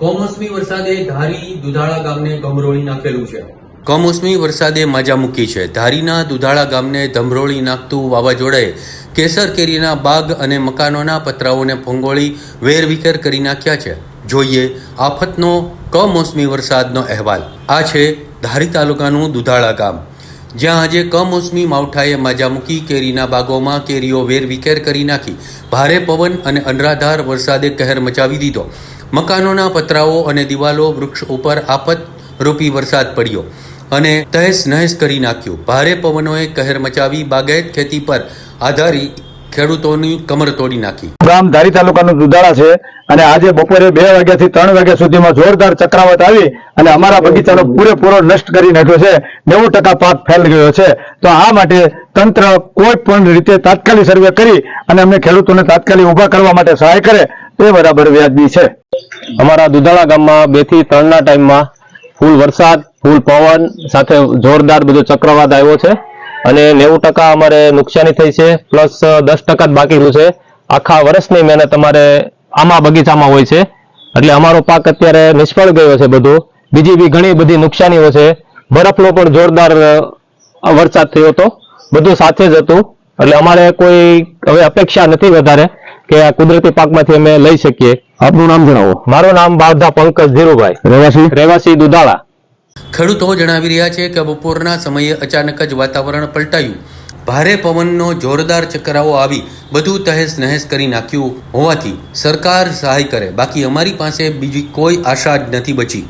કમોસમી વરસાદે ધારી દુધાળા ગામને ગમરોળી નાખેલું છે. કમોસમી વરસાદે મજા મૂકી છે. ધારીના દુધાળા ગામને ધમરોળી નાખતું વાવાઝોડાએ કેસર કેરીના બાગ અને મકાનોના પતરાઓને ભંગોળી વેરવિખેર કરી નાખ્યા છે. જોઈએ આફતનો કમોસમી વરસાદનો અહેવાલ. આ છે ધારી તાલુકાનું દુધાળા ગામ. જ્યાં આજે કમોસમી માવઠાએ માજા મૂકી કેરીના બાગોમાં કેરીઓ વેરવિખેર કરી નાખી. ભારે પવન અને અનરાધાર વરસાદે કહેર મચાવી દીધો. મકાનોના પતરાઓ અને દિવાલો વૃક્ષ ઉપર આફત રૂપી વરસાદ પડ્યો અને તહેસ નહેસ કરી નાખ્યું. ભારે પવનોએ કહેર મચાવી બાગાયત ખેતી પર આધારી ખેડૂતોની કમર તોડી નાખી. ગામ ધારી તાલુકાનું દુધાળા છે અને આજે બપોરે બે વાગ્યા થી ત્રણ વાગ્યા સુધીમાં જોરદાર ચક્રાવત આવી અને અમારા બગીચાનો પૂરેપૂરો નષ્ટ કરી નાખ્યો છે. નેવું ટકા પાક ફેલ ગયો છે. તો આ માટે તંત્ર કોઈ પણ રીતે તાત્કાલિક સર્વે કરી અને અમને ખેડૂતોને તાત્કાલિક ઊભા કરવા માટે સહાય કરે તે બરાબર વ્યાજબી છે. અમારા દુધાળા ગામમાં બેથી ત્રણ ના ટાઈમમાં ફૂલ વરસાદ, ફૂલ પવન, સાથે જોરદાર બધો ચક્રવાત આવ્યો છે. અને નેવું ટકા અમારે નુકસાની થઈ છે, પ્લસ દસ ટકા જ બાકીનું છે. આખા વર્ષની મહેનત અમારે આમાં બગીચામાં હોય છે. એટલે અમારો પાક અત્યારે નિષ્ફળ ગયો છે બધો. બીજી બી ઘણી બધી નુકસાનીઓ છે. બરફનો પણ જોરદાર વરસાદ થયો હતો. બધું સાથે જ હતું. એટલે અમારે કોઈ હવે અપેક્ષા નથી વધારે કે આ કુદરતી પાકમાંથી અમે લઈ શકીએ. આપનું નામ જણાવો. મારું નામ બાવધા પંકજ ધીરુભાઈ. રહેવાસી? રહેવાસી દુધાળા. ખેડૂતો જણાવી રહ્યા છે કે બપોરના સમયે અચાનક જ વાતાવરણ પલટાયું. ભારે પવનનો જોરદાર ચકરાઓ આવી બધું તહેસ નહેસ કરી નાખ્યું હોવાથી સરકાર સહાય કરે. બાકી અમારી પાસે બીજી કોઈ આશા જ નથી બચી.